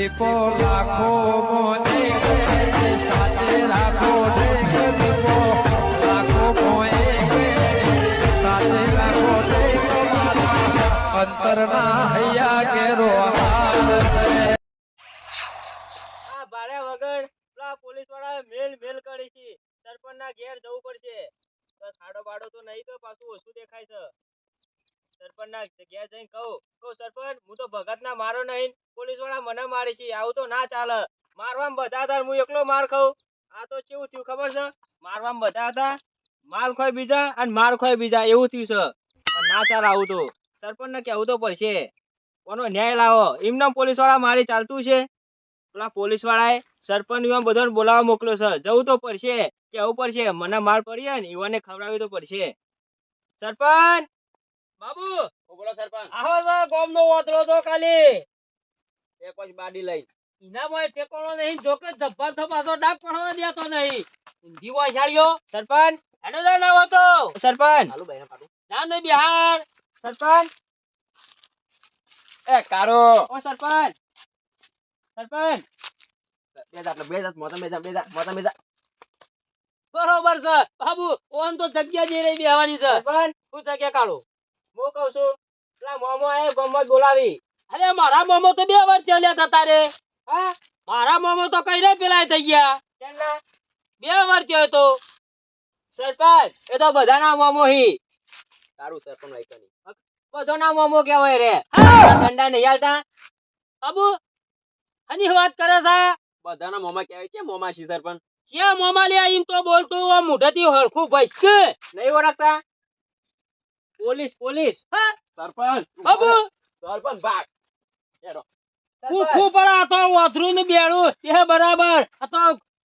દીપો લાખો સાથે રાખો લાખો સાથે રાખો અંતરના હૈયા કેરો વગર પેલા પોલીસવાળા મેલ મેલ કરી છે. સરપંચ ના ઘેર જવું પડશે. ખાડો બાડો તો નહીં તો પાછું ઓછું દેખાય છે. સરપંચ ના ઘેર જઈને કહું કહું, સરપંચ, હું તો ભગત ના મારો નહીં પોલીસવાળા મને મારી છે, આવું તો ના ચાલે. મારવામાં બધા હતા હું એકલો માર ખાઉં. આ તો કેવું થયું ખબર છે? મારવામાં બધા હતા, માર ખોય બીજા અને માર ખોય બીજા, એવું થયું છે. ના ચાલે આવું તો. સરપંચ ને કહેવું તો પડશે. કોનો ન્યાય લાવો. એમને પોલીસવાળા મારી ચાલતું છે. પેલા પોલીસ વાળાએ સરપંચ યુવાન બધાને બોલાવવા મોકલ્યો છે. જવું તો પડશે કેવું પડશે. મને માર પડીએ ને યુવાને ખવડાવવી તો પડશે. સરપંચ! બાબુ! બોલો સરપંચ. આહો તો ગામનો ઓતરો તો ખાલી. એક કોઈ બાડી લઈ ઇના મોય ટેકોણો નહીં જોકે ધબ્બા તો ડાક પડવા દેતો નહીં. ઊંધી વાછાળ્યો સરપંચ. હેડો જા ના હોતો. સરપંચ. હાલું ભાઈને પાડું. ના ને બિહાર. સરપંચ. એ કારો. ઓ સરપંચ. સરપંચ. બે જા એટલે બે જા મોતા બે જા બે જા મોતા બે જા બરોબર છે. બાબુ ઓન તો જગ્યા જઈ રહી બેહવાની છે. સરપંચ. હું જગ્યા કાઢો હું કહું છું બોલાવી. અરે, મારા મોમો તો બે વાર ચાલ્યા મારા મોમો તો કઈ રે પેલા બે વાર થયો તો. બધાના મોમો હી. તારું સરપંચ બધાના મોમો કેવાય રે. નહીં હાલતા. બાબુ આની વાત કરે છે? બધાના મોમા કેવાય છે મોમા શી સરપંચ. ક્યાં મોમા લે એમ તો બોલતું મોઢેથી હરખું ભસ કે નહીં ઓળખતા? Police police. હા. સરપંચ. બાબુ સરપંચ ભાગ. હેડો. કુકુ પણ આ તો વાથરું ને બેડું. એ બરાબર. આ તો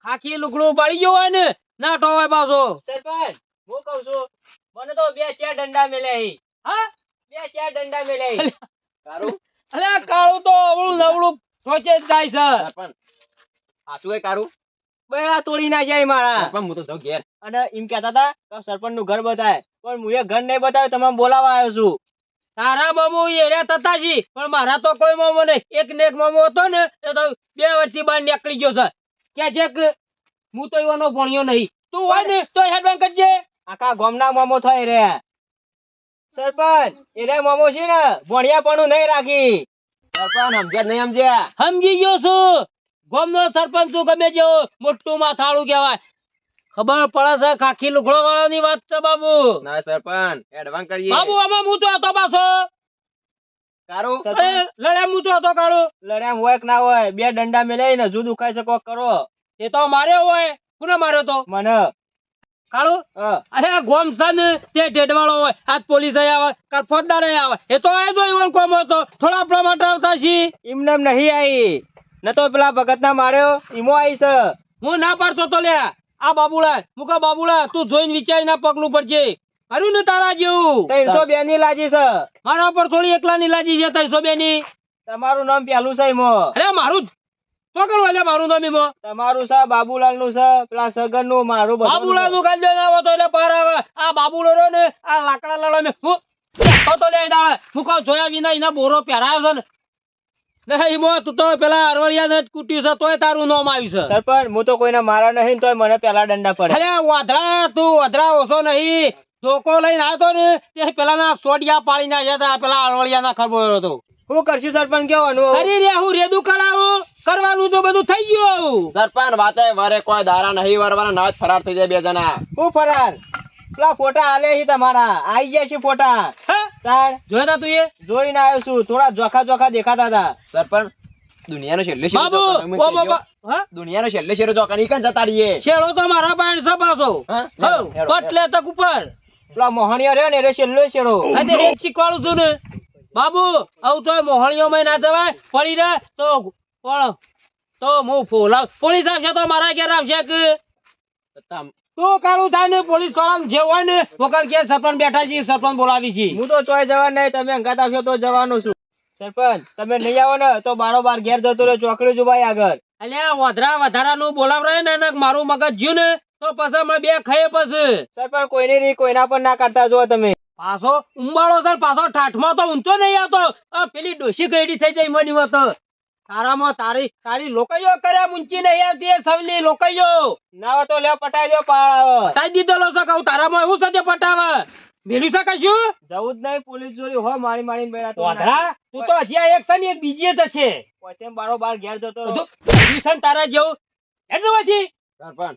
ખાખી લુગડું બળી ગયું હોય ને ના ટોવાય પાછો. સરપંચ હું કહું છું મને તો બે ચાર દંડા મેલે હા. બે ચાર દંડા મેલે કારું? અરે કાળું તો અવળું નવળું સોચે જ જાય છે. સરપંચ સાચું એ કારું? બેડા તોડી ના જાય મારા. સરપંચ હું તો ઘેર. અને એમ કહેતા હતા કે સરપંચનું ઘર બતાવે. પણ હું એ ઘર નહીં બતાવ્યું તમે બોલાવા આવ્યો છું. તારા મામુ એરિયા થતા પણ મારા તો કોઈ મામો નહીં. એક ને એક મામો હતો ને, એ તો બે વર્ષથી બહાર નીકળી ગયો છે. કે? જે હું તો એવાનો ભણ્યો નહીં. તું હોય ને તો હેડવાન કરજે. આખા ગામના મામો થાય રે. સરપંચ એરે મામો છે ને ભણ્યા પણ નહીં રાખી. સરપંચ, સમજ્યા નહીં સમજ્યા? સમજી ગયો છું. ગામનો સરપંચ તું ગમે જેવો મોટું માથાળું કહેવાય. ખબર પડે છે કાકી લુગડો વાળાની વાત છે બાબુ? ના સરપંચ એડવાન્સ કરીએ. બાબુ આમાં હું તો હતો પાછો. કારો? લડ્યા હું તો હતો કારો લડ્યા હોય કે ના હોય બે દંડા મેલાઈ ને જુદું ખાઈ છે કોક કરો. એ તો માર્યો હોય. કોને માર્યો તો? મને. કાળું? અરે આ ગોમ છે તે ઢેડવાળો હોય. આજ પોલીસ આવે કાલ ફોજદાર આવે. એ તો આ જો કોમ હતો થોડા આપણા માટે આવતા છી એમને નહીં આવી. ન તો પેલા ભગત ના માર્યો ઈમો આવી છે. હું ના પાડતો તો લે આ બાબુલા મુકા બાબુલા તું જોઈને વિચારી ના પગલું પડજે કર્યું ને તારા જેવું? ત્રણસો બે ની લાજી છે. મારા પર થોડી એકલા ની લાજી છે ત્રણસો બે ની તમારું નામ પેલું છે અરે મારું પકડવા લે મારું નામ ઈમો તમારું છે બાબુલાલનું છે પેલા સગનનું મારું બાબુલાલનું કાલ ના આવો તો એટલે પાર આવે. આ બાબુલો રહ્યો ને આ લાકડા લડો મેં હું તો તો લે હું જોયા વિના એના બોરો પહેરાયો છે ને. નહીં ઈમો તું તો પેલા અરવળિયા જ કૂટ્યું છે તોય તારું નામ આવ્યું છે. સરપંચ હું તો કોઈને મારા નહીં તોય મને પેલા દંડા પડે. અરે વાદળા તું વાદળા ઓછો નહીં. ધોકો લઈને આવ્યો ને તે પેલા ના સોડિયા પાડી નાખ્યા હતા પેલા અરવળિયા ના ખબર હતો. શું કરશું સરપંચ કેવાનું અરે રે હું રેદુ કરાવું. કરવાનું તો બધું થઈ ગયું. સરપંચ વાતે વરે કોઈ દારા નહીં વરવાના ના ફરાર થઈ જાય બે જણા. હું ફરાર? પેલા ફોટા આલે છે તમારા. આઈ ગયા છે ફોટા. તાણ જોયા તું એ? જોઈને આવ્યો છું. થોડા જોખા જોખા દેખાતા હતા. સરપંચ દુનિયાનો છેલ્લે શેરો બાબુ દુનિયાનો છેલ્લે શેરો કાં જતા રહીએ? શેરો તો મારા પાસે છે પાછો. હા? હઉ, હેડો, પટલે તક ઉપર. પેલા મોહણીયો રહ્યો ને એ છેલ્લો શેરો. અને શીખવાડું છું ને. બાબુ આવું તો મોહણીયો માં ના જવાય. પડી રહે તો પણ તો હું ફોલાવ. પોલીસ આવશે તો મારા ઘેર આવશે કે? તો કાળું થાય ને પોલીસવાળા જે હોય ને વકલ કે સરપંચ બેઠા છે સરપંચ બોલાવી છે. હું તો ચોય જવા નહીં તમે અંગાત આવશો તો જવાનું છું. સરપંચ તમે નહીં આવો ને તો બારોબાર ઘેર જતો રહ્યો ચોકડી જુબાઈ આગળ. અલ્યા વધરા વધારાનું બોલાવ રહે ને મારું મગજ જ્યું ને તો પછી અમે બે ખાઈએ પછી. સરપંચ કોઈની રી કોઈના પર ના કરતા જો તમે. પાછો ઉંબાળો સર પાછો ઠાઠમાં તો ઊંચો નહીં આવતો. પેલી ડોસી ગયડી થઈ જાય મની તો તારામાં તારી તારી લોકયો કર્યા મુંચી નહીં આવતી સવલી લોકયો ના તો લે પટાઈ દો પટાઈ દીધેલો છે કહું તારામાં એવું તે પટાવે? મેલ્યું છે કશું? જવું જ નહીં પોલીસ ચોરી હો મારી મારી બેડા વાંધરા તું તો હજી એક છે ને એક બીજી જ છે પછી બારો બાર ઘેર જતો છે તારા જેવું? એટલું પછી. સરપંચ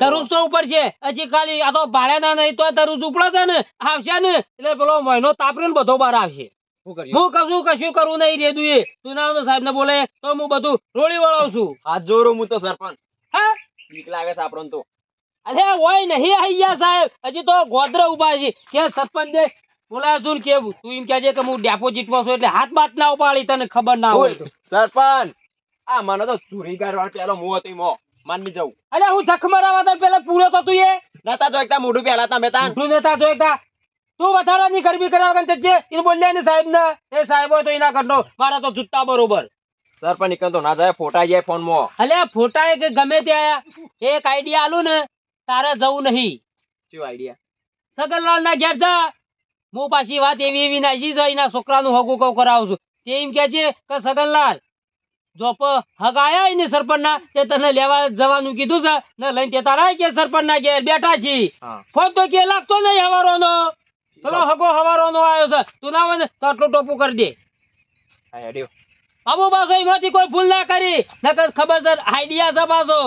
તરુજ તો ઉપર છે. હજી ખાલી આ તો ભાડેના નહીં તો તરુજ ઉપડે છે ને આવશે ને. એટલે પેલો મહિનો તાપરે ને બધો બહાર આવશે. હું કશું કશું કરું નહીં રેદું એ તું ના તો સાહેબ ને બોલે તો હું બધું રોળી વળાવું છું. હાથ જોરો હું તો સરપંચ. હા? બીક લાગે છે આપણને તો. અરે હોય નહીં આઈ ગયા સાહેબ. હજી તો ગોદરા ઊભા છે. કે સરપંચ દે બોલાય છું કેવું તું એમ કહે છે કે હું ડેપોઝિટમાં છું એટલે હાથ બાત ના ઉપાડી તને ખબર ના હોય સરપંચ આ મને તો ચોરી કરવા પેલો મો હતી મો માનવી જવું. અરે હું જખ મરાવા પેલા પૂરો તો તું એ. નતા એકતા મોઢું પેલા તમે તું નેતા જોઈતા તું વધારાની ગરબી કરાવવા કન છે એ બોલ્યા ને સાહેબ ને. એ સાહેબ હોય તો એના કરનો મારા તો જૂતા બરોબર. સરપંચ નીકળ તો ના જાય. ફોટા જાય ફોનમાં અલે ફોટા કે ગમે તે આયા. એક આઈડિયા આલું ને તારે જવું નહીં. શું આઈડિયા? સગનલાલ ના ઘેર જા. હું પાછી વાત એવી એવી નાખી જાય એના છોકરાનું હગું કઉ કરાવું છું. તે એમ કે છે કે સગનલાલ જો પ હગ આયા ને સરપંચ ના તે તને લેવા જવાનું કીધું છે ને લઈને તે તારા કે સરપંચ ના ઘેર બેઠા છી. ફોન તો કે લાગતો નહીં હવારો નો પેલો હગો હવારો નો આવ્યો છે. તું ના હોય ને તો આટલું ટોપું કરી દે. બાબુ બાસો એમાંથી કોઈ ભૂલ ના કરી. નકર ખબર સર આઈડિયા છે બાસો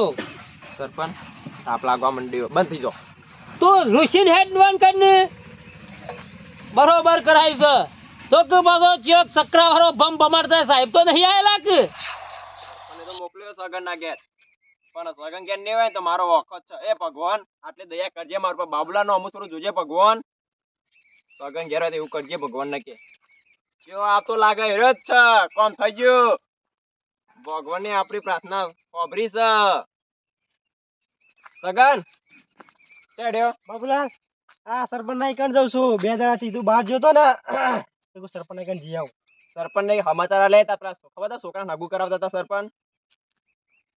સરપંચ તાપ લાગવા મંડ્યો. બંધ થઈ જાઓ. તું ઋષિન હેડ વન કરીને. બરોબર કરાય છે. તો કે બાસો ચિયોક સકરા વાળો બમ બમાડતા સાહેબ તો નહીં આયેલા કે? મને તો મોકલ્યો સગન ના ઘેર. પણ સગન ઘેર નહીં હોય તો મારો વખત છે. એ ભગવાન આટલી દયા કરજે. મારા પર બાબલા નો અમુક થોડું જોજે ભગવાન. સગન ઘેર એવું કરજે ભગવાન ને કે. જો આ તો લાગે હેરો જ છે. કોણ થઈ ગયું? ભગવાન ને આપણી પ્રાર્થના ખોબરી છે. સગન? ચડ્યો બાબુલાલ આ સરપંચ ના કણ જઉં છું. બે દાડા થી તું બહાર જોતો ને સરપંચ ના કણ જી આવું. સરપંચ ને સમાચાર લે તા પેલા ખબર છોકરા નાગુ કરાવતા હતા સરપંચ?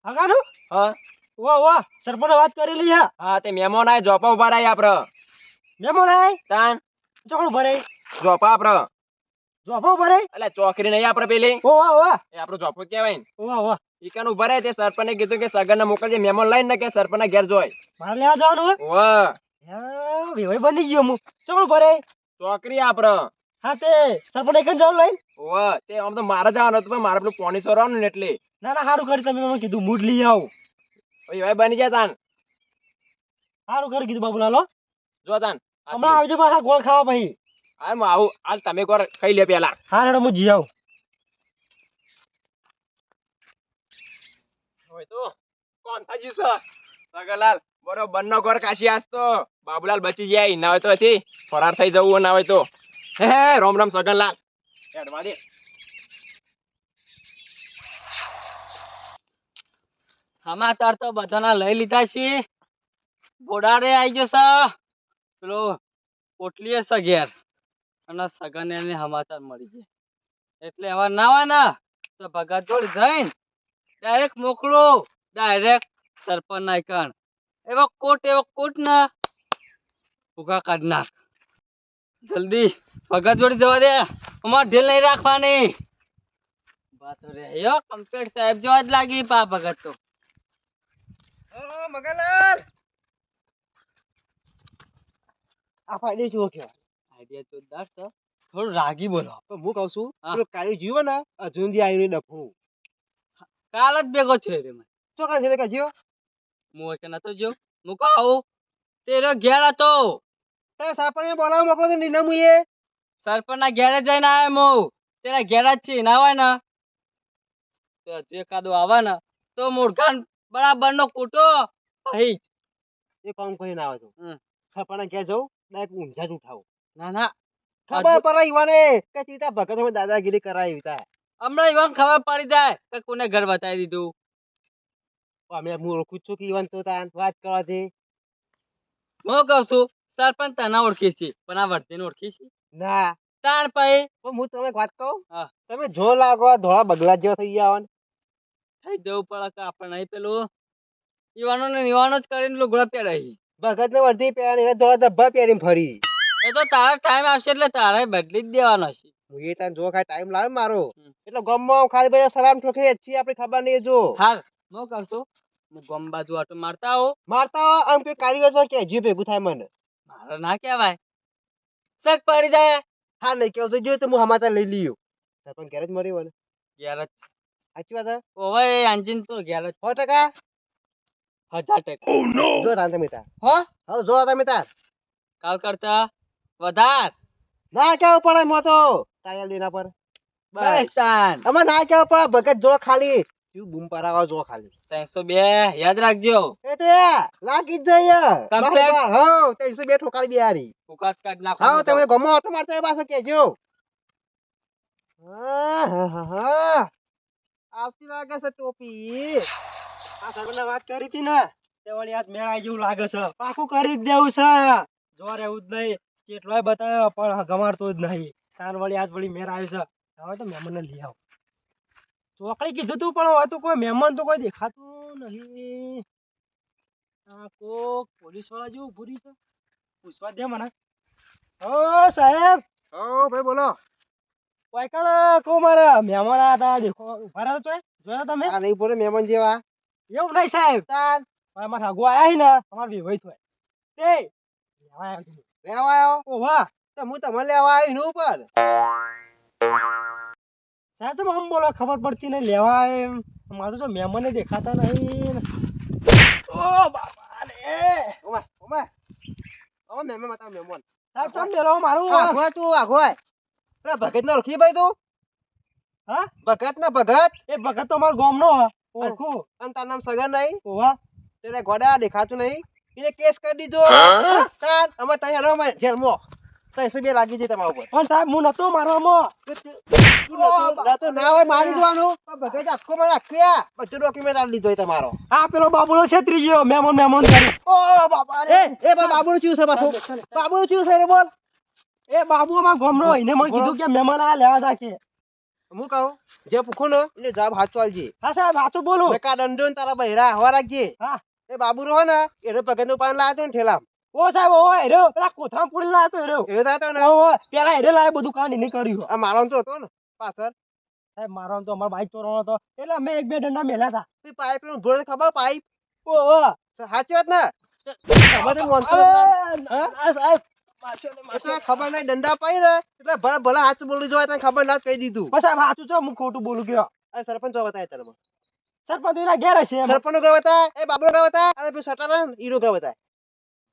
હગાનું? હા. વાહ વાહ સરપંચ વાત કરી લી હા. હા તે મહેમાન આય જોપા ઊભા રહ્યા આપડે. મેમો આય તાન. ચોકડું ભરે જોપા આપડે. જોફો ભરે એટલે ચોકરી નહીં આપડે પેલી. ઓવા વાહ એ આપણો જોપો કહેવાય ને. ઓવા ઓવા ઈકાન ઊભા રહે તે સરપંચે કીધું કે સગન મોકલજે મહેમાન લઈને ને કે સરપંચ ઘેર જોય. મારે લેવા જવાનું ઓવા વાહ બની ગયો હું. ચોકડું ભરે ચોકરી આપડે. હા તે સરપંચ એક જવાનું લઈ ઓવા તે આમ તો મારે જવાનું હતું પણ મારે પેલું પોણી સોરવાનું ને એટલે. ના ના સારું કરી તમે મને કીધું મૂડ લઈ આવું. ભાઈ બની જાય તાન. સારું કરી કીધું બાબુલાલો જો તાન. હમણાં આવજો પાછા ગોળ ખાવા પછી. હા હું આવું હાલ તમે કોર ખાઈ લે પેલા. હા હેડો હું જી આવું. હોય તો કોણ થઈ ગયું સગલાલ બરોબર નો ઘર કાશી આજ તો. બાબુલાલ બચી જાય ના હોય તો હતી ફરાર થઈ જવું ના હોય તો. હે હે રામ રામ સગનલાલ હેડવા દે. સમાચાર તો બધાના લઈ લીધા છે બોડારે આવી જશે પેલો પોટલીએ સગેર અને સગન એને સમાચાર મળી ગયા. એટલે હવે નાવાના તો ભગત જોડે જઈને ડાયરેક્ટ મોકલો ડાયરેક્ટ સરપંચ ના કણ. એવો કોટ એવો કોટ ના ભૂખા કાઢ નાખ જલ્દી ભગત જોડે જવા દે, અમાર ઢીલ નહીં રાખવાની. વાત રે કમ્પ્લીટ સાહેબ જોવા જ લાગી પા ભગત તો. મગનલાલ આ ફાયદે જુઓ કેવા આઈડિયા જોરદાર છે. થોડું રાગી બોલો તો હું કહું છું. પેલું કાળી જીવો ને અજુંદી આવીને ડફું કાલ જ ભેગો છે રે મેં ચોક્કસ છે કે જીવો? હું કે નતો જો હું કહું આવું તેરો ઘેર હતો. તે ને બોલાવ મોકલો તો નીના મુયે સરપંચ ના ઘેરે જઈને આવ્યો મો તેરા ઘેર જ છે ના હોય ને. તો જે કાદો આવે ને તો મૂર્ખાન બરાબર નો કૂટો ભાઈ. એ કામ કરીને આવે તો. સાપણે ક્યાં જવું. ડાયરેક્ટ ઊંઝા જ ઉઠાવું. ના ના. ખબર પડે ઈવાને કે ચીતા ભગત હવે દાદાગીરી કરાવી તા. હમણાં ઈવન ખબર પડી જાય કે કોને ઘર બતાવી દીધું. અમે હું ઓળખું છું કે ઈવન તો તાન વાત કરવાથી. હું કહું છું સરપંચ તને ઓળખી છે પણ આ વર્તીને ઓળખી છે? ના. તાણ પછી હું તમને એક વાત કહું? તમે જો લાગો ધોળા બગલા જેવા થઈ ગયા. થઈ જવું પડે કે આપણે નહીં પેલું. ઈવાનો ને નિવાનો જ કરીને લુગડા પહેરાય ભગત ને વર્ધી પહેરા એને ધોળા ધબ્બા પહેરીને ફરી. એ તો તારા ટાઈમ આવશે એટલે તારે બદલી જ દેવાનો છે. હું એ તને જો ખાલી ટાઈમ લાવે મારો. એટલે ગમમાં ખાલી બધા સલામ ઠોકી જ છીએ આપણી ખબર નહીં જો. હાલ નો કરશો હું ગમ બાજુ આટો મારતા આવો. મારતા હોય આમ કે કારીગર તો કે જીવ ભેગું થાય મને. મારે ના કહેવાય. શક પડી જાય. હા નહીં કેવું જોયું તો હું હમાતા લઈ લીયો સરપંચ ગેરેજ જ મરી હોય ગેરેજ સાચી વાત હે? ઓવે આંજીન તો ગેરેજ 100 ટકા? હજાર ટકા. જો તાન તમે તાર હો? હવે જો તમે તાર કાલ કરતા વધાર. ના કેવું પડે મો તો? તાયલ દેના પર બસ. તાન અમે ના કેવું પડે? ભગત જો ખાલી. તું બૂમ પરાવા જો ખાલી. ત્રણસો બે યાદ રાખજો. એ તો એ લાગી જ જાય Complete. હા ત્રણસો બે ઠોકાડી બે હારી ફુકાત કાઢ નાખો હા તમે ગમો ઓટો મારતા એ પાછો કેજો. હા, હા, હા. આવતી લાગે છે ટોપી. આ સગને વાત કરી હતી ને તે વળી આજ મેળાઈ જેવું લાગે છે. પાકું કરી જ દેવું છે. જોર એવું જ નહીં જેટલોય બતાવ્યો પણ ગમાડતો જ નહીં. તાર વળી આજ વળી મેળ આવ્યો છે. હવે તો મહેમાનને લઈ આવ. ચોકડી કીધું તું પણ કોઈ મહેમાન તો કોઈ દેખાતું નહીં. આ કોક પોલીસવાળા જેવું ભૂરી છે. પૂછવા દે મને. ઓ સાહેબ! ઓ ભાઈ બોલો. કોઈ કણ કો મારા મહેમાન હતા દેખો ઊભા રહ્યા છો જોયા તમે? આ નહીં બોલે મહેમાન જેવા. એવું નહીં સાહેબ અમારા ઠાગુ આયા હી ને અમાર વિવાહ થાય તે લેવા આવ્યો લેવા આવ્યો ઓ વાહ તો હું તમને લેવા આવી નું ઉપર સાહેબ તમે આમ બોલો ખબર પડતી નહીં લેવા એમ મારે તો મહેમાને દેખાતા નહીં ઓ બાપા રે ઓમા ઓમા ઓ મહેમાન સાહેબ તમે મારું આગો તું આગો ભગત ને ઓળખી ભાઈ તું હા ભગત ના ભગત એ ભગત તો અમારો ગામનો હે. ઓળખું અને તારું નામ સગન નહીં? ઓ તેને ગોડા દેખાતું નહીં? એને કેસ કરી દીધો. તાર અમે તઈ હરો અમે જેલમાં તઈ સુબે લાગી જઈ તમારા ઉપર? પણ સાહેબ હું નતો મારવામાં તું નતું- નતું ના હોય મારી જવાનું ભગત આખો મારે આખ્યા બધું ડોક્યુમેન્ટ આપી દીધો તમારો. હા પેલો બાબુલો છે ત્રીજો. મહેમાન મહેમાન કરી. ઓ બાપા રે એ બા બાબુનું ચીયું છે પાછું. ચીયું છે રે બોલ. એ બાબુ અમારા ગામનો એને મને કીધું કે મહેમાન આ લેવા જાકે હું કહું? જે પૂછું ને એટલે જવાબ સાચો આલજે હા સાહેબ સાચું બોલું. નકા દંડો ને તારા બહેરા હવા રાખજે. હા. એ બાબુ રહો ને એને પગે નું પાન લાવતો ને ઠેલા ઓ સાહેબ ઓ હેરો પેલા કોથામ પૂરી લાતો હેરો. એ થતો ને. ઓ પેલા હેરે લાય બધું કાંડી નહીં કર્યું આ મારો તો હતો ને પાછળ. સાહેબ મારો તો અમારો બાઈક ચોરવાનો હતો. એટલે અમે એક બે દંડા મેલા હતા. પાઇપનું ભોળ ખબર પાઇપ? ઓ સાચી વાત ને? તમે મોન સાહેબ. એટલે ખબર નહીં દંડા પાઈ ને એટલે ભલે ભલે સાચું બોલવું જોઈએ તને ખબર ના કહી દીધું. બસ સાચું છો હું ખોટું બોલું ગયો અરે સરપંચ બતાય તને સરપંચ એના ઘેર હશે સરપંચનું ઘર બતાય એ બાબુ ઘર બતાય અને પછી સટર ને ઘર બતાય.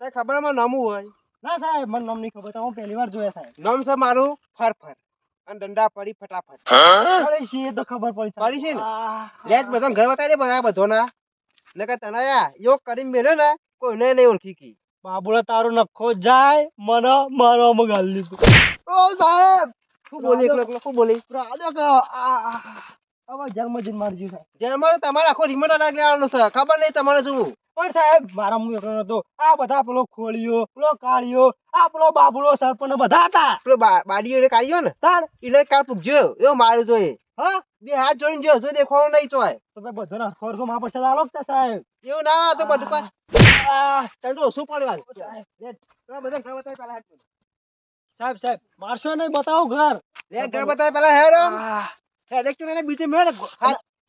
તને ખબરમાં નામું હોય? ના સાહેબ મને નામ નહીં ખબર હું પહેલી વાર જોયા સાહેબ. નામ છે મારું ફર ફર અને દંડા પડી ફટાફટ. પડી છે એ તો ખબર પડી પડી છે ને? આહ. લે જ બધો ઘર બતાવી દે બધા બધો ના નકર તને યા યોગ કરીને મેળ્યો ને કોઈને નહીં ઓળખી કી. બાબુલા તારો નખો જાય મને મારો મગાલ લીધું. ઓ સાહેબ શું બોલી એકલો એકલો શું બોલી? રાજો કે આ આ, હવે જન્મ જઈને મારી ગયું તમારે આખો રિમોટ અલગ લેવાનો છે ખબર નહીં તમારે શું? પણ સાહેબ મારા હું એકલો નતો આ બધા પેલો ખોળિયો પેલો કાળિયો આ પેલો બાબુલો સરપંચ બધા હતા. પેલો બા- બાડીઓ એને કાઢ્યો ને? તાર એને કાલ પૂછજો એવો મારું તો એ હા? બે હાથ જોડીને જો જો દેખવાનું નહીં તો બધો બધાને ખર્ચો માં આલો સાહેબ. એવું ના તો બધું તને તો ઓછું પેલા બધા ઘર બતાય પેલા સાહેબ સાહેબ મારશો નહીં બતાવો ઘર. લે ઘર પેલા તો એને બીજે મેળ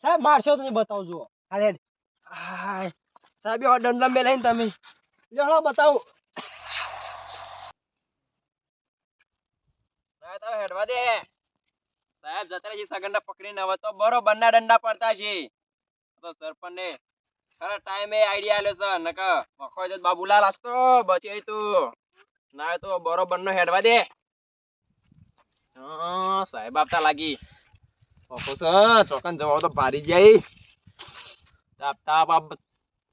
સાહેબ મારશો તો નહીં બતાવજો હાથ સાહેબ એવા દંડા મેં લઈને તમે. લેવડો બતાવો. ના હેડવા દે. સાહેબ જતા રહેજે પકડીને. હવે તો બરોબર ના દંડા પડતા છે. તો સરપંચ ને ખરા ટાઈમે આઈડિયા આલ્યો છે, નકર વખો જત બાબુલાલ আসતો બચે તું. ના તો બરોબર નો હેડવા દે. સાહેબ આપતા લાગી. ઓકો સ ચોકન જવા તો ભારી જાય. તાપ તાપ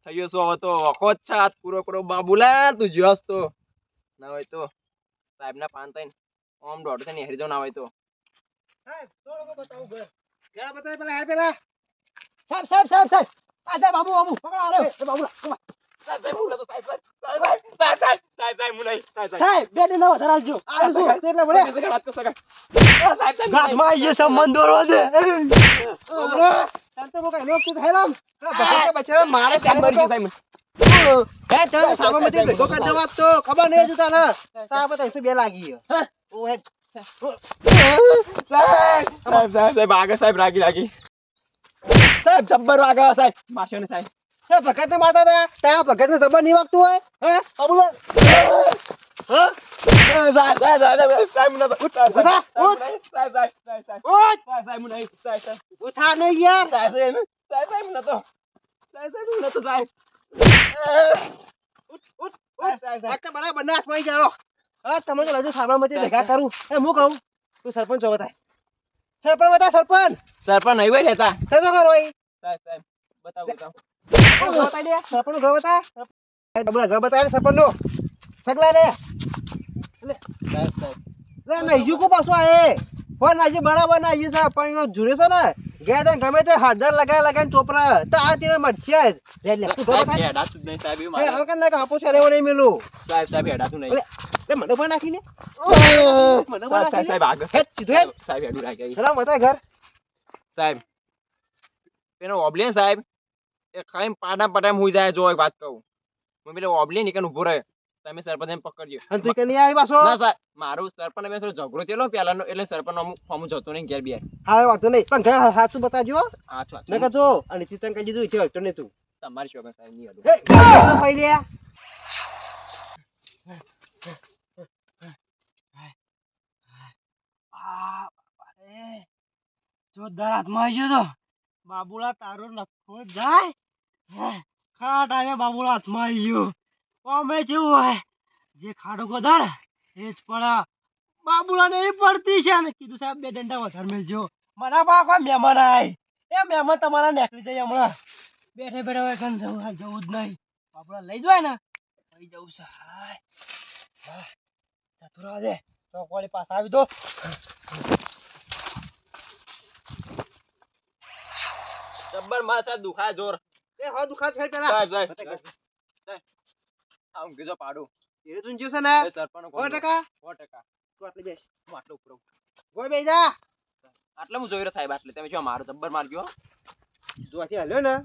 થઈ થયો છો, હવે તો વખો જ છે આજ પૂરો પૂરો બાબુલાલ તું જોસ તો. ના હોય તો સાહેબ ના પાન થઈને ઓમ દોઢ થઈને હેરી જાવ ના હોય તો. સાહેબ થોડો બતાવું ઘર ઘર બતાય, પેલા હે પેલા. સાહેબ સાહેબ સાહેબ સાહેબ. સાહેબ બાબુ બાબુ પકડો આલો બાબુ સાહેબ સાહેબ હું નતો સાહેબ સાહેબ સાહેબ સાહેબ સાહેબ સાહેબ હું નહીં સાહેબ સાહેબ સાહેબ બે દિન વધારે આવજો આ તો એટલે બોલે વાત કર સગા સાહેબ સાહેબ ગાંઠમાં આવીએ સંબંધ દોરવા દે બોલો તને મોકા લોક તું હેરામ બચ્ચા બચ્ચા મારે ત્યાં મરી ગયું સાહેબ હે ચાલ સાબરમતી ભેગો કર દેવા તો ખબર નહીં જોતા ને સાહેબ તો 102 લાગી ઓ હેડ સાહેબ સાહેબ સાહેબ સાહેબ આગળ સાહેબ રાગી રાગી સાહેબ જબ્બર વાગે સાહેબ માસ્યો ને સાહેબ હે ભગત ને મારતા હતા ત્યાં ભગત ને જબ્બર નહીં વાગતું હોય હે તો ઉઠા, નહીં યાર સાહેબ સાહેબ સાહેબ સાહેબ તો તો બરાબર ના જાઓ હા તમે તો હજુ માટે ભેગા કરું હું કહું તું સરપંચ છો બતાય સરપંચ બતા સરપંચ સરપંચ નહીં હોય રહેતા. તો તો કરો સાહેબ સાહેબ બતાવો બતાવો. બતાવી દે. સરપંચ ઘર બતા ડબલા ઘર બતાવે સરપંચ નો સગલા રે. સાહેબ સાહેબ. પાછો આયે હો નાઈજુ બરાબર નાઈજુ છે પણ જુરે છે ને ગયા તા ગમે તે હળદર લગાય લગાય ચોપરા. તો આ તીને તું સાહેબ હેડાતું જ નહીં સાહેબ એ મારે. હલકા ના કાપો છે રેવો નહીં મેલું. સાહેબ સાહેબ હેડાતું નહીં. લે લે મને પણ નાખી લે. મને પણ સાહેબ નાખી સાહેબ સાહેબ આગળ. હેડ સીધું હેડ. સાહેબ હેડું રાખી. બતાય ઘર. સાહેબ. પેલો ઓબલે સાહેબ એ ખાઈને પાડા પટામ હોઈ જાય જો એક વાત કહું. હું પેલો ઓબલે નીકળ ઊભો રહે. તમે સરપંચ એમ પકડજો. અને તું કે નહીં આવી પાછો? ના સાહેબ મારું સરપંચ મેં થોડો ઝઘડો થયેલો પેલાનો એટલે સરપંચ અમુક ફોર્મ જતો નહીં ઘેર બિહાર. હા વાંધો નહીં. પણ ઘણા સાચું બતાજો હા. છો ને કહેજો અને ચિતન કહી દીધું છે હટતો નહીં તું. તમારી શોભા સાહેબ નહીં હલું ફાઈ લે જોરદાર હાથમાં આવી ગયો તો. બાબુલા તારો નખો જાય. ખાટ આવે બાબુલા હાથમાં આવી ગયો. અમે જેવું હોય, જે ખાડો ગોદાર એ જ પડા બાબુલા ને એ પડતી છે ને. કીધું સાહેબ, બે ડંડા વધારે મેળજો મારા બાપા મહેમાન આય. એ મહેમાન તમારા નીકળી જાય હમણાં. બેઠે બેઠે હોય ઘન જવું જવું જ નહીં. બાબુલા લઈ જાય ને. લઈ જવું છે. હા, જતું રહે ચોકવાળી પાસે આવી તો. જબ્બરમાં દુખા જોર. એ હો દુખા છે પેલા. જાય. સાહેબ. આમ ગજો પાડો. એ તું જ્યું ને? એ સરપંચ સો ટકા? સો ટકા. તું આટલે બેસ. હું આટલો ઉપર. ગોય બેસી જા. આટલે હું જોઈ રહ્યો સાહેબ આટલે. તમે જો મારો જબ્બર મારજો હો. જોવાથી હલ્યો ને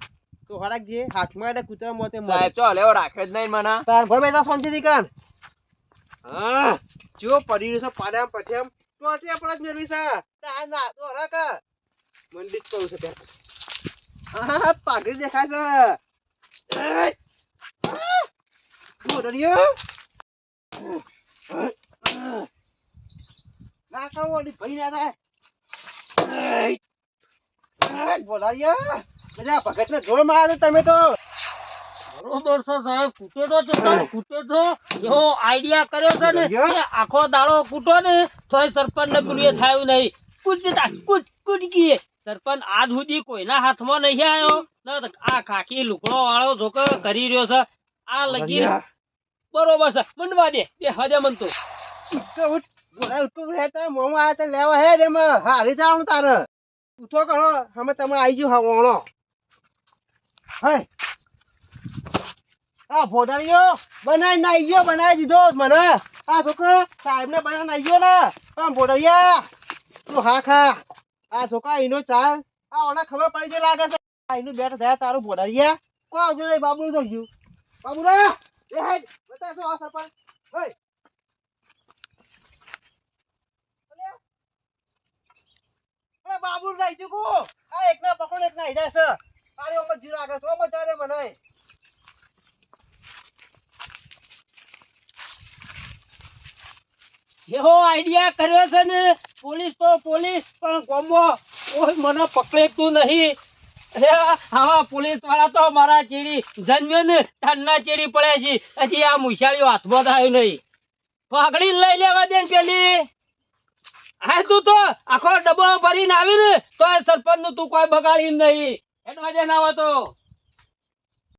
તો હરાક જે હાથમાં એટલે કૂતરા મોતે મરે. સાહેબ ચો લેવો રાખ્યો જ નહીં મને. તાર ગોય બેસી જા શાંતિથી કાન હા. જો પડી રહ્યો છે પાડામ પઠ્યામ. આટલે પર જ મેળવી સા તા ના તો હરાક મંડિત કરું છે ત્યાં. હા પાઘડી દેખાય છે! ના ભાઈ ના થાય. જોર માર્યો તમે તો. બરોબર છે સાહેબ કૂટે તો ચેતન કૂટે તો. એવો આઈડિયા કર્યો છે ને આખો દાડો કૂટો ને તોય સરપંચ ને પેલું થયું નહીં. કૂટતા કૂટ કૂટ ગઈ સરપંચ આજ સુધી કોઈના હાથમાં નહીં આવ્યો. આ ખાકી લુકડો વાળો જોકો કરી રહ્યો છે. આ લગી બરોબર છે. મંડવા દે. બે હજે મન તો. લેવા હે રે હારી જાવનું તારે. ઉઠો કરો. અમે તમે આવી ગયું હા ઓણો. હે. આ ભોડાણીઓ બનાવી નાઈ ગયો બનાવી દીધો મને. આ છોકરા સાહેબ ને બનાવી નાઈ ગયો ને. આ ભોડાડિયા તું હા ખા. આ છોકરા એનો ચાલ. આ ઓને ખબર પડી ગઈ લાગે છે. આ એનું બેટ થયા તારું ભોડાડિયા કો આવજો રે? બાબુ તો ગયું. બાબુરા! એ હે બતા સો આ સરપંચ ઓય. અરે બાબુ લઈ કો આ એકના પકડ એકના હિડા છે. તારી ઓમ જીરો આગળ સો બચારે મને. એવો આઈડિયા કર્યો છે ને. પોલીસ તો પોલીસ, પણ ગોમો કોઈ મને પકડેતું નહીં. છે. હજી આ મુશાળીઓ હાથમાં આવ્યું નહીં. પકડી લઈ લેવા દે પેલી. હા તું તો આખો ડબ્બો ભરીને આવી ને સરપંચનું તું કોઈ બગાડી નહીં. એટલા દે ના હોય તો.